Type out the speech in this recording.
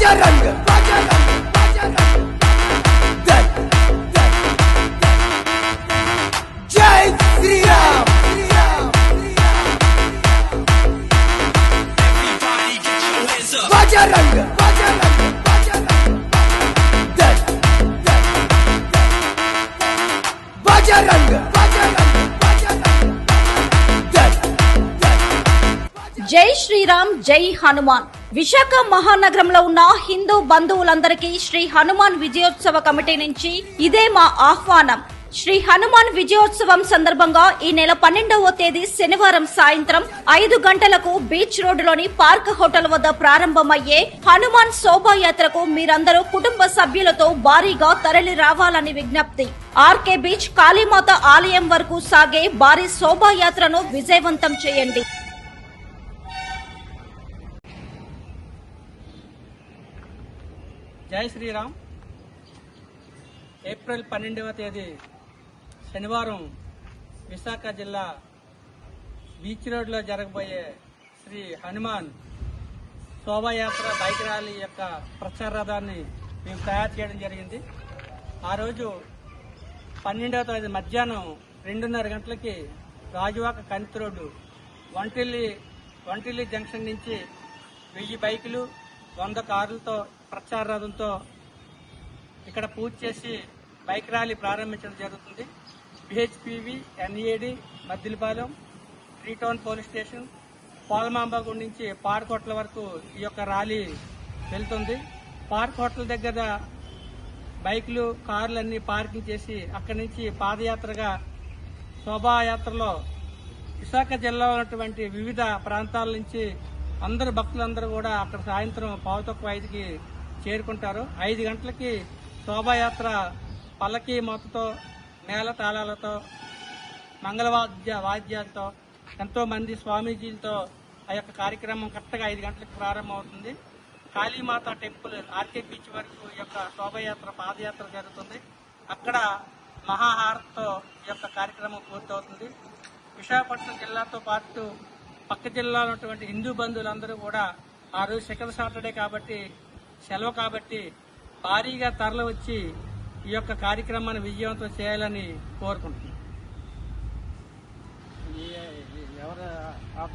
Rajaranga, Rajaranga, Rajaranga. Dead, dead, dead. Jai Sri Ram. Everybody get your hands up. Rajaranga, Rajaranga, Rajaranga. Dead, dead, dead. Rajaranga. జై శ్రీరామ్ జై హనుమాన్. విశాఖ మహానగరంలో ఉన్న హిందూ బంధువులందరికీ శ్రీ హనుమాన్ విజయోత్సవ committee నుంచి ఇదే మా ఆహ్వానం. శ్రీ హనుమాన్ విజయోత్సవం సందర్భంగా ఈ నెల పన్నెండవ తేదీ శనివారం సాయంత్రం ఐదు గంటలకు బీచ్ రోడ్డులోని పార్క్ హోటల్ వద్ద ప్రారంభమయ్యే హనుమాన్ శోభాయాత్రకు మీరందరూ కుటుంబ సభ్యులతో భారీగా తరలి రావాలని విజ్ఞప్తి. ఆర్కే బీచ్ కాళీమాత ఆలయం వరకు సాగే భారీ శోభాయాత్రను విజయవంతం చేయండి. జై శ్రీరామ్. ఏప్రిల్ పన్నెండవ తేదీ శనివారం విశాఖ జిల్లా బీచ్ రోడ్లో జరగబోయే శ్రీ హనుమాన్ శోభాయాత్ర బైక్ ర్యాలీ యొక్క ప్రచార రథాన్ని మేము తయారు చేయడం జరిగింది. ఆ రోజు పన్నెండవ తేదీ మధ్యాహ్నం రెండున్నర గంటలకి రాజువాక కంతి రోడ్డు వంటిల్లి వంటిల్లి జంక్షన్ నుంచి వెయ్యి బైకులు వంద కార్లతో ప్రచార రథంతో ఇక్కడ పూజ చేసి బైక్ ర్యాలీ ప్రారంభించడం జరుగుతుంది. PHPV NAD Maddilapalem three town police station Polamambaguda నుంచి పార్క్ హోటల్ వరకు ఈ యొక్క ర్యాలీ వెళ్తుంది. పార్క్ హోటల్ దగ్గర బైకులు కార్లు అన్ని పార్కింగ్ చేసి అక్కడి నుంచి పాదయాత్రగా శోభాయాత్రలో విశాఖ జిల్లాలో ఉన్నటువంటి వివిధ ప్రాంతాల నుంచి అందరు భక్తులందరూ కూడా అక్కడ సాయంత్రం పావు తక్కువ ఐదుకి చేరుకుంటారు. ఐదు గంటలకి శోభాయాత్ర పల్లకి మొత్తతో నేల తాళాలతో మంగళవాద్య వాద్యాలతో ఎంతో మంది స్వామీజీలతో ఆ యొక్క కార్యక్రమం కరెక్ట్గా ఐదు గంటలకు ప్రారంభమవుతుంది. కాళీమాత టెంపుల్ ఆర్కే బీచ్ వరకు ఈ యొక్క శోభయాత్ర పాదయాత్ర జరుగుతుంది. అక్కడ మహాహారతితో ఈ యొక్క కార్యక్రమం పూర్తవుతుంది. విశాఖపట్నం జిల్లాతో పాటు పక్క జిల్లాలో ఉన్నటువంటి హిందూ బంధువులందరూ కూడా ఆ రోజు సెకండ్ సాటర్డే కాబట్టి సెలవు కాబట్టి భారీగా తరలి వచ్చి ఈ యొక్క కార్యక్రమాన్ని విజయవంతం చేయాలని కోరుకుంటున్నాను ఎవరు ఆఫ్